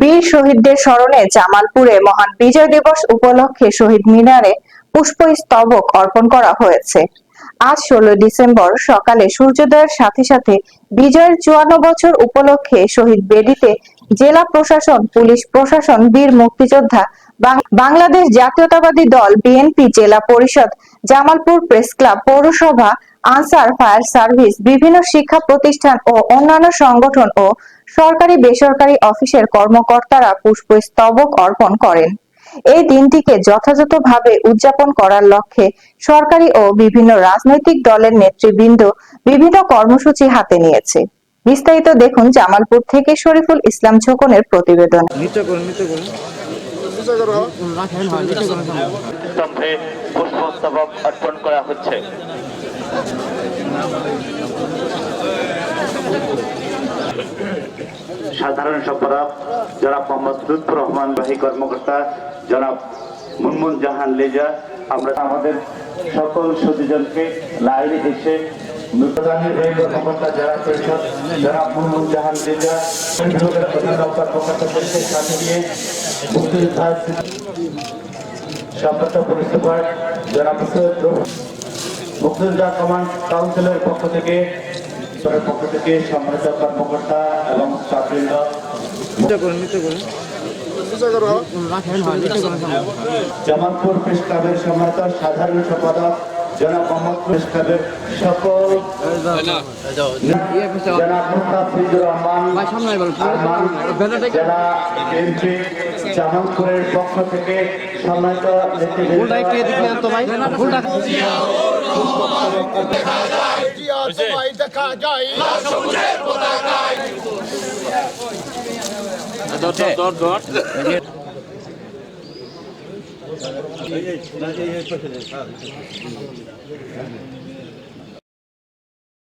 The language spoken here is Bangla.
বীর শহীদদের স্মরণে জামালপুরে মহান বিজয় দিবস উপলক্ষে শহীদ মিনারে পুষ্পস্তবক অর্পণ করা হয়েছে। আজ ষোলো ডিসেম্বর সকালে সূর্যোদয়ের সাথে সাথে বিজয়ের চুয়ান্ন বছর উপলক্ষে শহীদ বেদিতে জেলা প্রশাসন, পুলিশ প্রশাসন, বীর মুক্তিযোদ্ধা বাংলাদেশ জাতীয়তাবাদী দল, বিএনপি, জেলা পরিষদ, জামালপুর প্রেস ক্লাব, পৌরসভা, আনসার ফায়ার সার্ভিস, বিভিন্ন শিক্ষা প্রতিষ্ঠান ও অন্যান্য সংগঠন ও সরকারি বেসরকারি অফিসের কর্মকর্তারা পুষ্পস্তবক অর্পণ করেন। এই দিনটিকে যথাযথভাবে উদযাপন করার লক্ষ্যে সরকারি ও বিভিন্ন রাজনৈতিক দলের নেতৃবৃন্দ বিভিন্ন কর্মসূচি হাতে নিয়েছে। বিস্তারিত দেখুন জামালপুর থেকে শরীফুল ইসলাম ছোকনের প্রতিবেদন। পুষ্পস্তবক অর্পণ করা হচ্ছে। সাধারণ সম্পাদক জনাব মোহাম্মদ লুৎফুর রহমান বাহী কর্মকর্তা জনাব মুনমুন জাহান লেজা। আমরা আমাদের সকল সুদীজনকে লাইনে এসে প্রধানের এই কর্মকর্তা যারা পরিষদ সাথে নিয়ে কমান্ড কাউন্সিলের পক্ষ থেকে কর্মকর্তা এবং জামালপুর প্রেস ক্লাবের সম্মানিত সাধারণ সম্পাদক জনাব মোহাম্মদ প্রেস ক্লাবের সকল জনাব পক্ষ থেকে সম্মানিত একটু এদিকে আনতো তোমায় দেখা যায়